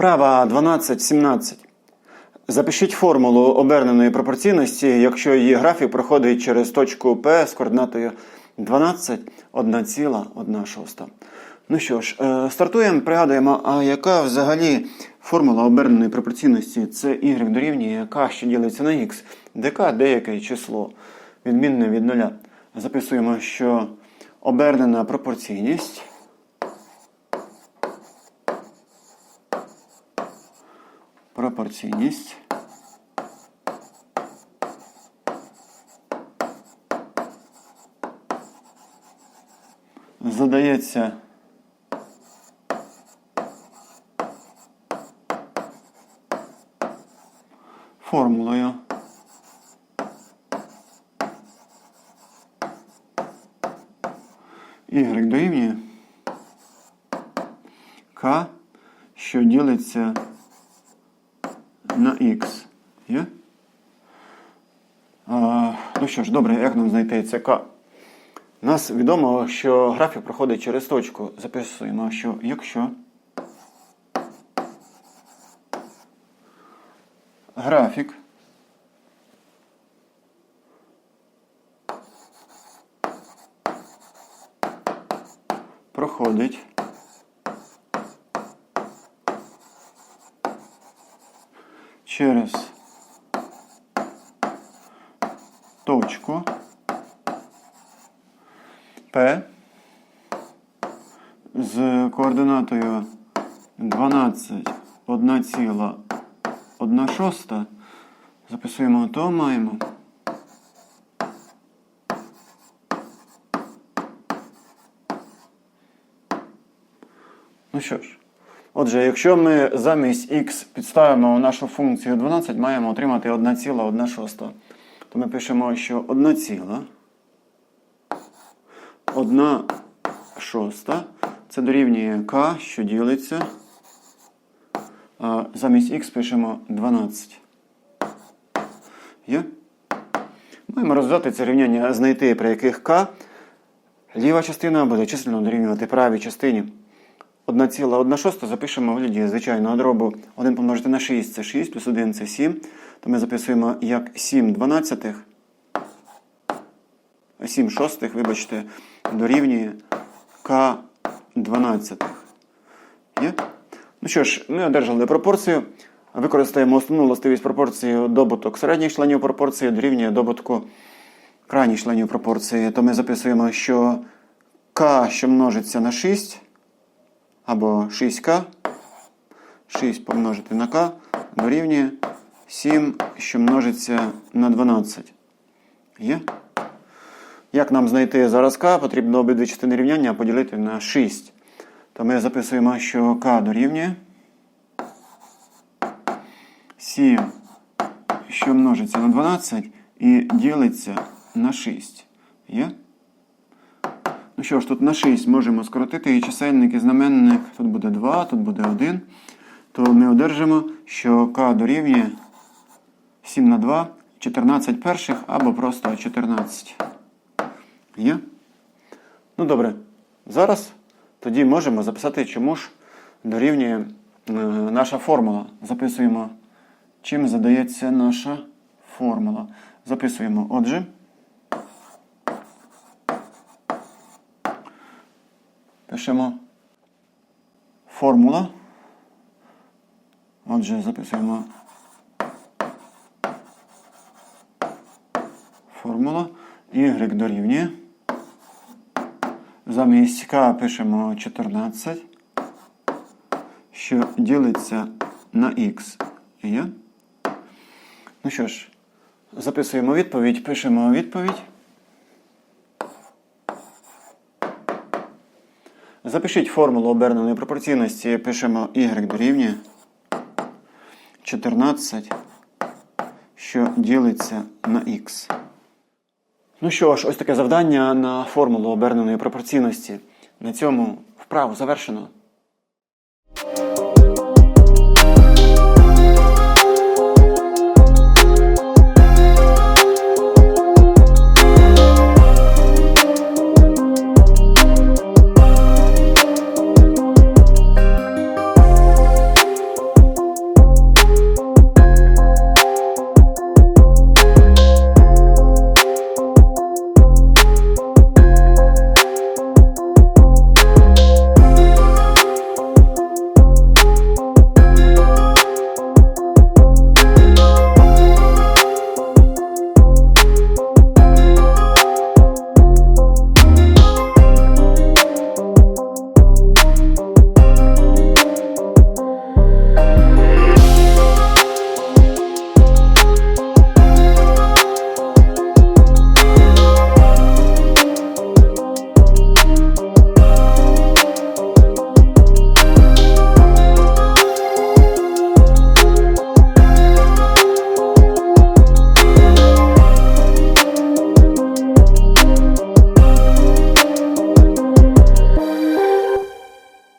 Вправа 12-17. Запишіть формулу оберненої пропорційності, якщо її графік проходить через точку P з координатою 12, 1,1 шоста. Ну що ж, е, стартуємо, пригадуємо, а яка взагалі формула оберненої пропорційності? Це y дорівнює k, що ділиться на x, де деяке число, відмінне від нуля. Записуємо, що обернена пропорційність пропорційність. Задається формулою. Y дорівнює k, що ділиться на x. Є? А, ну що ж, добре, як нам знайти це k? Нас відомо, що графік проходить через точку. Записуємо, що якщо графік проходить через точку P з координатою 12, 1,1 шоста. Записуємо то маємо. Ну що ж, отже, якщо ми замість x підставимо нашу функцію 12, маємо отримати 1,1. То ми пишемо, що 1 ціла 1 шоста це дорівнює k, що ділиться. А замість x пишемо 12. Є? Маємо розв'язати це рівняння, знайти, при яких k ліва частина буде численно дорівнювати правій частині. 1,1 запишемо в вигляді звичайного дробу 1 помножити на 6 це 6, плюс 1 це 7. То ми записуємо як 7 дванадцятих. 7 шостих, вибачте, дорівнює К 12. Є? Ну що ж, ми одержали пропорцію. Використаємо основну властивість пропорції добуток середніх членів пропорції дорівнює добутку крайніх членів пропорції. То ми записуємо, що К, що множиться на 6, або 6К, 6 помножити на К, дорівнює 7, що множиться на 12. Є? Як нам знайти зараз k, потрібно обидві частини рівняння поділити на 6. То ми записуємо, що k дорівнює 7, що множиться на 12 і ділиться на 6. Є? Ну що ж, тут на 6 можемо скоротити і чисельник і знаменник. Тут буде 2, тут буде 1. То ми одержимо, що k дорівнює 7 на 2, 14 перших або просто 14. Є? Ну добре. Зараз тоді можемо записати, чому ж дорівнює е, наша формула. Записуємо, чим задається наша формула. Записуємо, отже. Пишемо формула. Отже, записуємо формула. Y дорівнює. Замість К пишемо 14, що ділиться на Х. Є? Ну що ж, записуємо відповідь, пишемо відповідь. Запишіть формулу оберненої пропорційності, пишемо y дорівнює 14, що ділиться на х. Ну що ж, ось таке завдання на формулу оберненої пропорційності. На цьому вправу завершено.